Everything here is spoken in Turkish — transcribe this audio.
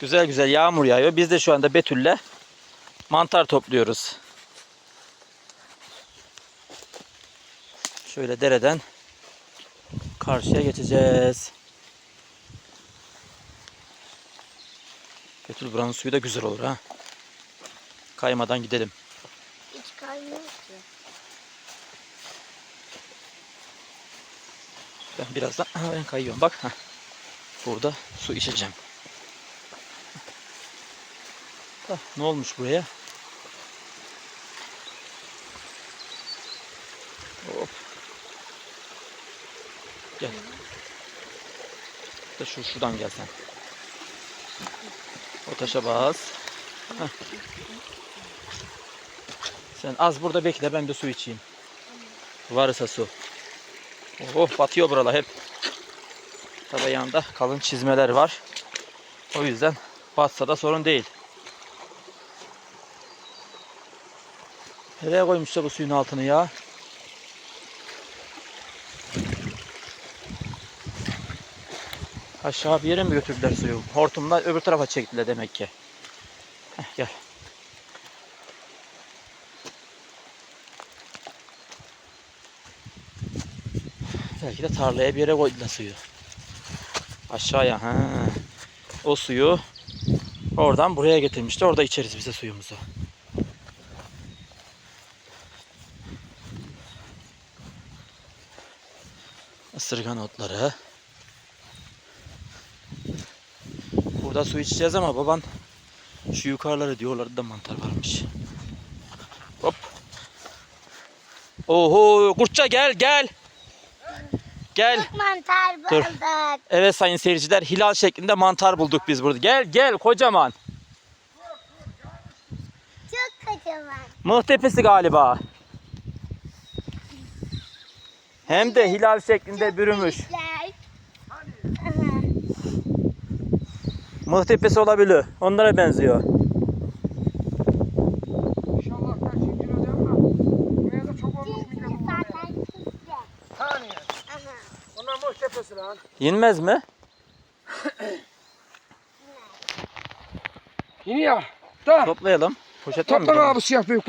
Güzel güzel yağmur yağıyor. Biz de şu anda Betül'le mantar topluyoruz. Şöyle dereden karşıya geçeceğiz. Betül buranın suyu da güzel olur ha. Kaymadan gidelim. Hiç kaymıyor ki. Ben birazdan ben kayıyorum bak. heh. Burada su içeceğim. Ne olmuş buraya? Hop. Gel. Da şu şuradan gel sen. O taşa bas. Heh. Sen az burada bekle ben de su içeyim. Varsa su. Oh batıyor buralar hep. Tabi yanında kalın çizmeler var. O yüzden batsa da sorun değil. Nereye koymuşlar bu suyun altını ya? Aşağı bir yere mi götürdüler suyu? Hortumla öbür tarafa çektiler demek ki. Heh, gel. Belki de tarlaya bir yere koydular suyu. Aşağıya. Ha. O suyu oradan buraya getirmişler. Orada içeriz bize suyumuzu. Isırgan otları. Burada su içeceğiz ama baban şu yukarıları diyorlardı da mantar varmış. Hop. Oho kurtça gel gel. Gel. Çok mantar Dur. bulduk. Evet sayın seyirciler hilal şeklinde mantar bulduk biz burada. Gel gel kocaman. Çok kocaman. Mıh tepesi galiba. Hem de hilal şeklinde bürümüş. Büyükler. Mıh tepesi olabilir. Onlara benziyor. İnşallah kaç kilo değil mi? Buraya da çok olmuş. Saniye. Lan. Yenmez ya. Da. Toplayalım. Poşete mi? Topla abi siyah büyük.